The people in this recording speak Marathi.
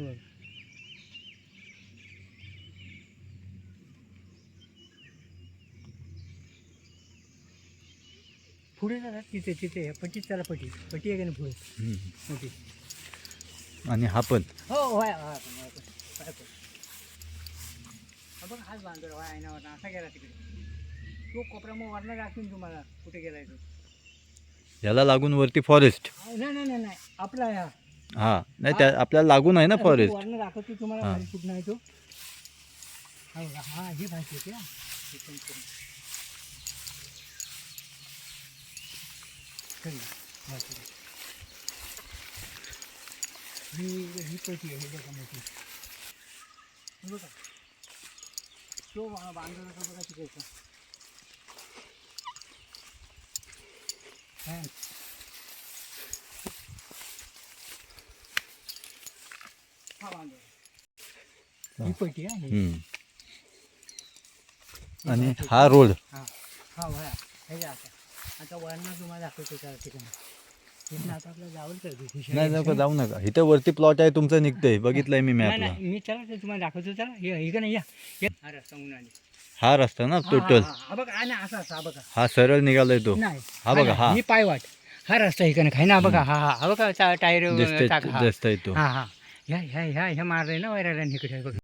हे. पुढे जातात तिथे तिथे पट्टीत त्याला पट्टी. पट्टी आहे का नाही पुढे. मोठी. आणि हा पण. हो होय होय पण. हा बघ हाच बांधतो होय आयनावर असा गेला तिकडे. तो कोपरा मग वरनं दाखवीन तुम्हाला कुठे गेलाय तो. याला लागून वरती फॉरेस्ट नाही नाही नाही नाही आपला आहे हा. हा नाही त्या आपल्याला लागून आहे ना फॉरेस्ट वरनं दाखवतो तुम्हाला हा. खाली कुठं आहे तो हा बघा हा ही माहिती होती हा हे पण करून. चल ना, माहिती आहे. ही ही पेटी आहे ही बघा मोठी हे बघा तो बा- बांधला का बघा तिकडचा हा. हा. बांधला ही पेटी आहे. ही. हम्म. आणि हा रोड हा. हा वया हे घ्या आता. आता वळणं तुम्हाला दाखवतो त्या ठिकाणी. तिथून आता आपल्याला जावं तर नाही नको जाऊ नका. इथे वरती प्लॉट आहे तुमचं निघतंय. बघितलंय मी नाही मॅपला नाही मी चला ते तुम्हाला दाखवतो चला. हे हे का नाही या. या. हा रस्ता उन्हाळी हा रस्ता ना हा, टोटल हा, हा, हा बघा हा ना असा असा हा बघा. हा सरळ निघालाय तो. नाही हा बघा, नाही, हा. ही पायवाट. हा रस्ता हे का नाही खाय ना बघा हा हा हा बघा चा- टायर दिसतंय हा. दिसतंय तो. हा हा. ह्या ह्या ह्या ह्या मारले ना वैराला इकडे बघा.